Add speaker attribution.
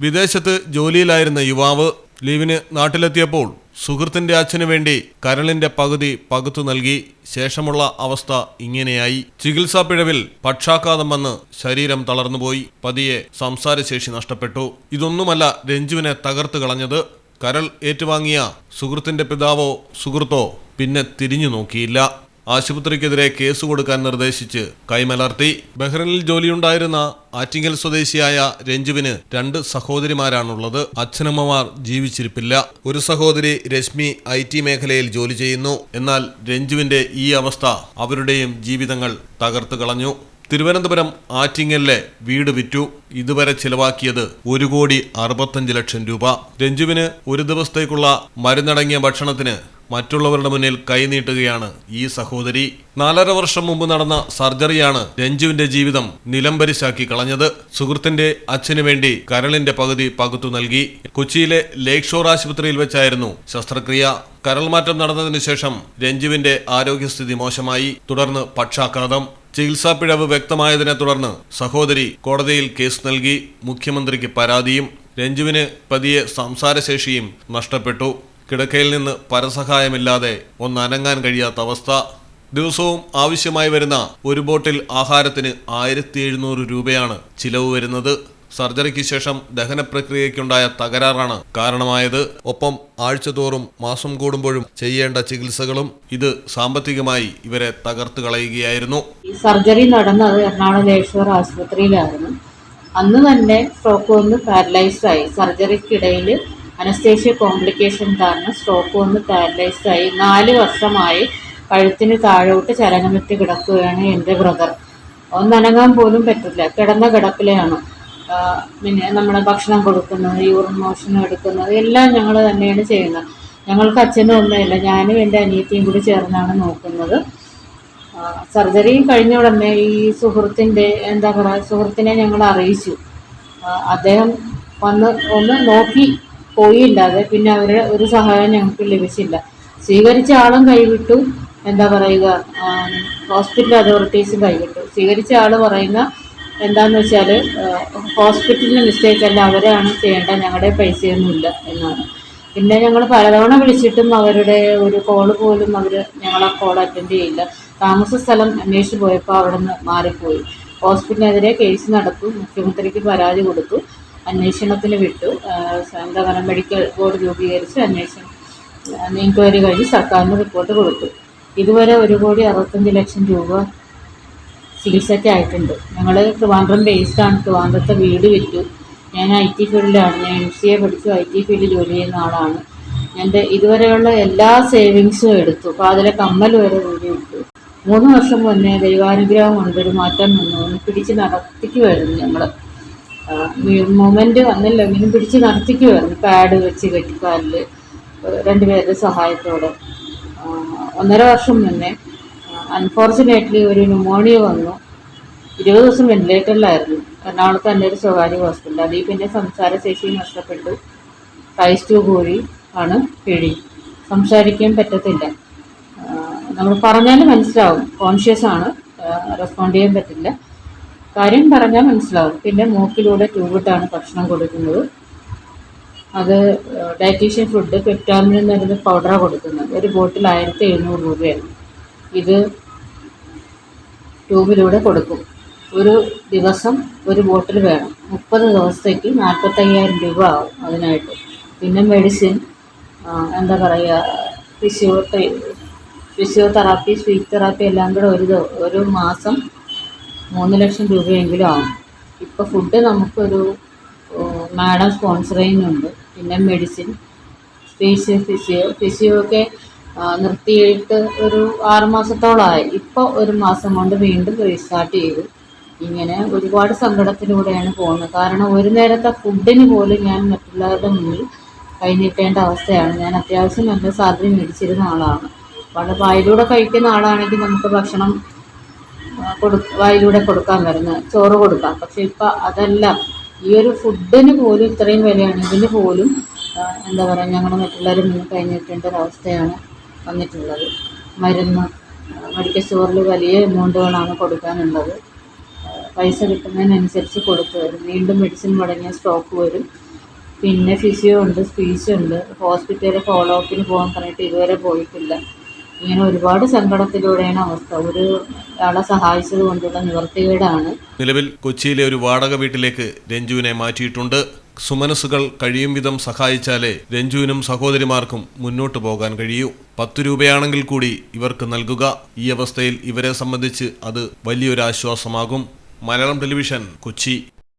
Speaker 1: വിദേശത്ത് ജോലിയിലായിരുന്ന യുവാവ് ലീവിന് നാട്ടിലെത്തിയപ്പോൾ സുഹൃത്തിന്റെ അച്ഛനു വേണ്ടി കരളിന്റെ പകുതി പകുത്തു നൽകി ശേഷമുള്ള അവസ്ഥ ഇങ്ങനെയായി. ചികിത്സാ പിഴവിൽ പക്ഷാഘാതം വന്ന് ശരീരം തളർന്നുപോയി. പതിയെ സംസാരശേഷി നഷ്ടപ്പെട്ടു. ഇതൊന്നുമല്ല രഞ്ജുവിനെ തകർത്ത് കളഞ്ഞത്. കരൾ ഏറ്റുവാങ്ങിയ സുഹൃത്തിന്റെ പിതാവോ സുഹൃത്തോ പിന്നെ തിരിഞ്ഞു നോക്കിയില്ല. ആശുപത്രിക്കെതിരെ കേസ് കൊടുക്കാൻ നിർദ്ദേശിച്ച് കൈമലർത്തി. ബഹ്റിനിൽ ജോലിയുണ്ടായിരുന്ന ആറ്റിങ്ങൽ സ്വദേശിയായ രഞ്ജുവിന് രണ്ട് സഹോദരിമാരാണുള്ളത്. അച്ഛനമ്മമാർ ജീവിച്ചിരിപ്പില്ല. ഒരു സഹോദരി രശ്മി ഐ ടി മേഖലയിൽ ജോലി ചെയ്യുന്നു. എന്നാൽ രഞ്ജുവിന്റെ ഈ അവസ്ഥ അവരുടെയും ജീവിതങ്ങൾ തകർത്തു കളഞ്ഞു. തിരുവനന്തപുരം ആറ്റിങ്ങലിലെ വീട് വിറ്റു. ഇതുവരെ ചിലവാക്കിയത് ഒരു കോടി അറുപത്തഞ്ച് ലക്ഷം രൂപ. രഞ്ജുവിന് ഒരു ദിവസത്തേക്കുള്ള മരുന്നടങ്ങിയ ഭക്ഷണത്തിന് മറ്റുള്ളവരുടെ മുന്നിൽ കൈനീട്ടുകയാണ് ഈ സഹോദരി. നാലര വർഷം മുമ്പ് നടന്ന സർജറിയാണ് രഞ്ജുവിന്റെ ജീവിതം നിലംപരിശാക്കി കളഞ്ഞത്. സുഹൃത്തിന്റെ അച്ഛനു വേണ്ടി കരളിന്റെ പകുതി പകുത്തു നൽകി. കൊച്ചിയിലെ ലേക് ഷോർ ആശുപത്രിയിൽ വെച്ചായിരുന്നു ശസ്ത്രക്രിയ. കരൾ മാറ്റം നടന്നതിനു ശേഷം രഞ്ജുവിന്റെ ആരോഗ്യസ്ഥിതി മോശമായി. തുടർന്ന് പക്ഷാഘാതം. ചികിത്സാ പിഴവ് വ്യക്തമായതിനെ തുടർന്ന് സഹോദരി കോടതിയിൽ കേസ് നൽകി. മുഖ്യമന്ത്രിക്ക് പരാതിയും രഞ്ജുവിന് പതിയെ സംസാരശേഷിയും നഷ്ടപ്പെട്ടു. കിടക്കയിൽ നിന്ന് പരസഹായമില്ലാതെ ഒന്ന് അനങ്ങാൻ കഴിയാത്ത അവസ്ഥ. ദിവസവും ആവശ്യമായി വരുന്ന ഒരു ബോട്ടിൽ ആഹാരത്തിന് ആയിരത്തി എഴുന്നൂറ് രൂപയാണ് ചിലവ് വരുന്നത്. സർജറിക്ക് ശേഷം ദഹന പ്രക്രിയയ്ക്കുണ്ടായ തകരാറാണ് കാരണമായത്. ഒപ്പം ആഴ്ചതോറും മാസം കൂടുമ്പോഴും ചെയ്യേണ്ട ചികിത്സകളും ഇത് സാമ്പത്തികമായി ഇവരെ തകർത്തു കളയുകയായിരുന്നു.
Speaker 2: സർജറി നടന്നത് എറണാകുളം ആശുപത്രിയിലായിരുന്നു. അന്ന് തന്നെ സ്ട്രോക്ക് വന്ന് പാരലൈസ്ഡ് ആയി സർജറിക്കിടയിൽ അനസ്തേഷ്യ കോംപ്ലിക്കേഷൻ കാരണം സ്ട്രോക്ക് വന്ന് പാരലൈസ്ഡായി നാല് വർഷമായി കഴുത്തിന് താഴോട്ട് ചലനമറ്റ് കിടക്കുകയാണ് എന്റെ ബ്രദർ ഒന്നനങ്ങാൻ പോലും പറ്റില്ല. കിടന്ന കിടപ്പിലെയാണ് പിന്നെ നമ്മൾ ഭക്ഷണം കൊടുക്കുന്നത് യൂറിൻ മോഷൻ എടുക്കുന്നത് എല്ലാം ഞങ്ങൾ തന്നെയാണ് ചെയ്യുന്നത്. ഞങ്ങൾക്ക് അച്ഛനും ഒന്നുമില്ല ഞാനും എന്റെ അനിയത്തിയും കൂടി ചേർന്നാണ് നോക്കുന്നത്. സർജറി കഴിഞ്ഞ ഉടനെ ഈ സുഹൃത്തിന്റെ എന്താ പറയുക സുഹൃത്തിനെ ഞങ്ങൾ അറിയിച്ചു. അദ്ദേഹം വന്ന് ഒന്ന് നോക്കി. പോയില്ലാതെ പിന്നെ അവരുടെ ഒരു സഹായം ഞങ്ങൾക്ക് ലഭിച്ചില്ല. സ്വീകരിച്ച ആളും കൈവിട്ടു. എന്താ പറയുക? ഹോസ്പിറ്റൽ അതോറിറ്റീസും കൈവിട്ടു. സ്വീകരിച്ച ആൾ പറയുന്ന എന്താന്ന് വെച്ചാൽ ഹോസ്പിറ്റലിന്റെ മിസ്റ്റേക്ക് അല്ല അവരാണ് ചെയ്യേണ്ട ഞങ്ങളുടെ പൈസയൊന്നുമില്ല എന്നാണ്. പിന്നെ ഞങ്ങൾ പലതവണ വിളിച്ചിട്ടും അവരുടെ ഒരു കോൾ പോലും അവർ ഞങ്ങളെ കോൾ അറ്റൻഡ് ചെയ്യില്ല. താമസ സ്ഥലം അന്വേഷിച്ച് പോയപ്പോൾ അവിടെ നിന്ന് മാറിപ്പോയി ഹോസ്പിറ്റലിനെതിരെ കേസ് നടത്തും. മുഖ്യമന്ത്രിക്ക് പരാതി കൊടുത്തു. അന്വേഷണത്തിന് വിട്ടു. പറയുക മെഡിക്കൽ ബോർഡ് രൂപീകരിച്ച് അന്വേഷണം എൻക്വയറി കഴിഞ്ഞ് സർക്കാരിന് റിപ്പോർട്ട് കൊടുത്തു. ഇതുവരെ ഒരു കോടി അറുപത്തഞ്ച് ലക്ഷം രൂപ ചികിത്സയ്ക്ക് ആയിട്ടുണ്ട്. ഞങ്ങൾ ട്രിവാൻഡ്രം ബേസ്ഡാണ് ട്രിവാൻഡ്രത്തെ വീട് വിറ്റു. ഞാൻ ഐ ടി ഫീൽഡിലാണ്. ഞാൻ എം സി എ പഠിച്ചു. ഐ ടി ഫീൽഡിൽ ജോലി ചെയ്യുന്ന ആളാണ്. എന്റെ ഇതുവരെയുള്ള എല്ലാ സേവിങ്സും എടുത്തു. അപ്പോൾ അതിലെ കമ്മൽ വരെ കൂടി വിട്ടു. മൂന്ന് വർഷം മുന്നേ ദൈവാനുഗ്രഹം കൊണ്ടൊരു മാറ്റം വന്നു. പിടിച്ച് നടത്തിക്കുമായിരുന്നു ഞങ്ങൾ മൊമെന്റ് മീൻ പിടിച്ച് നടത്തിക്കുമായിരുന്നു പാഡ് വെച്ച് കെട്ടിക്കാലിൽ രണ്ടുപേരുടെ സഹായത്തോടെ. ഒന്നര വർഷം മുന്നേ അൺഫോർച്ചുനേറ്റ്ലി ഒരു ന്യൂമോണിയ വന്നു. ഇരുപത് ദിവസം വെന്റിലേറ്ററിലായിരുന്നു എറണാകുളത്ത് തന്നെ ഒരു സ്വകാര്യ ഹോസ്പിറ്റൽ അതിൽ പിന്നെ സംസാരശേഷി നഷ്ടപ്പെട്ടു. റൈസ് ടു കൂടി ആണ് പിഴി. സംസാരിക്കാൻ പറ്റത്തില്ല. നമ്മൾ പറഞ്ഞാൽ മനസ്സിലാവും. കോൺഷ്യസ് ആണ്. റെസ്പോണ്ട് ചെയ്യാൻ പറ്റില്ല. കാര്യം പറഞ്ഞാൽ മനസ്സിലാവും. പിന്നെ മൂക്കിലൂടെ ട്യൂബിട്ടാണ് ഭക്ഷണം കൊടുക്കുന്നത്. അത് ഡയറ്റീഷ്യൻ ഫുഡ് പെറ്റാമിൻ എന്ന് പറയുന്ന പൗഡറാണ് കൊടുക്കുന്നത്. ഒരു ബോട്ടിൽ ആയിരത്തി എഴുന്നൂറ് രൂപയാണ്. ഇത് ട്യൂബിലൂടെ കൊടുക്കും. ഒരു ദിവസം ഒരു ബോട്ടിൽ വേണം. മുപ്പത് ദിവസത്തേക്ക് നാൽപ്പത്തയ്യായിരം രൂപ ആവും അതിനായിട്ട്. പിന്നെ മെഡിസിൻ എന്താ പറയുക ഫിസിയോ ഫിസിയോതെറാപ്പി സ്പീച്ച് തെറാപ്പി എല്ലാം കൂടെ ഒരു ഒരു മാസം മൂന്ന് ലക്ഷം രൂപയെങ്കിലും ആവും ഇപ്പോൾ ഫുഡ് നമുക്കൊരു മാഡം സ്പോൺസർ ചെയ്യുന്നുണ്ട്. പിന്നെ മെഡിസിൻ സ്പീച്ച് ഫിസിയോ ഫിസിയോ ഒക്കെ നിർത്തിയിട്ട് ഒരു ആറുമാസത്തോളമായി ഇപ്പോൾ ഒരു മാസം കൊണ്ട് വീണ്ടും റീസ്റ്റാർട്ട് ചെയ്തു. ഇങ്ങനെ ഒരുപാട് സങ്കടത്തിലൂടെയാണ് പോകുന്നത്. കാരണം ഒരു നേരത്തെ ഫുഡിന് പോലും ഞാൻ മറ്റുള്ളവരുടെ മുന്നിൽ കൈനീട്ടേണ്ട അവസ്ഥയാണ്. ഞാൻ അത്യാവശ്യം നല്ല സാധനം മേടിച്ചിരുന്ന ആളാണ്. വളരെ വായിലൂടെ കഴിക്കുന്ന ആളാണെങ്കിൽ നമുക്ക് ഭക്ഷണം കൊടു വായിലൂടെ കൊടുക്കാൻ വരുന്നത്. ചോറ് കൊടുക്കാം. പക്ഷെ ഇപ്പം അതല്ല. ഈ ഒരു ഫുഡിന് പോലും ഇത്രയും വിലയാണ്. ഇതിന് പോലും എന്താ പറയുക ഞങ്ങൾ മറ്റുള്ളവരും നിന്ന് കഴിഞ്ഞിട്ടേണ്ട ഒരവസ്ഥയാണ് വന്നിട്ടുള്ളത്. മരുന്ന് മെഡിക്കൽ സ്റ്റോറിൽ വലിയ എമൗണ്ടുകളാണ് കൊടുക്കാനുള്ളത്. പൈസ കിട്ടുന്നതിനനുസരിച്ച് കൊടുത്തു വരും. വീണ്ടും മെഡിസിൻ മുടങ്ങിയ സ്റ്റോക്ക് വരും. പിന്നെ ഫിസിയോ ഉണ്ട് സ്പീച്ച് ഉണ്ട്. ഹോസ്പിറ്റലിൽ ഫോളോ അപ്പിന് പോകാൻ പറഞ്ഞിട്ട് ഇതുവരെ പോയിട്ടില്ല. ഇങ്ങനെ ഒരുപാട് സങ്കടത്തിലൂടെയാണ് അവസ്ഥ. ഒരു ആളെ സഹായിച്ചത് കൊണ്ടുള്ള നിവർത്തികേടാണ്.
Speaker 1: നിലവിൽ കൊച്ചിയിലെ ഒരു വാടക വീട്ടിലേക്ക് രഞ്ജുവിനെ മാറ്റിയിട്ടുണ്ട്. സുമനസുകൾ കഴിയും വിധം സഹായിച്ചാലേ രഞ്ജുവിനും സഹോദരിമാർക്കും മുന്നോട്ടു പോകാൻ കഴിയൂ. പത്ത് രൂപയാണെങ്കിൽ കൂടി ഇവർക്ക് നൽകുക. ഈ അവസ്ഥയിൽ ഇവരെ സംബന്ധിച്ച് അത് വലിയൊരു ആശ്വാസമാകും. മലയാളം ടെലിവിഷൻ കൊച്ചി.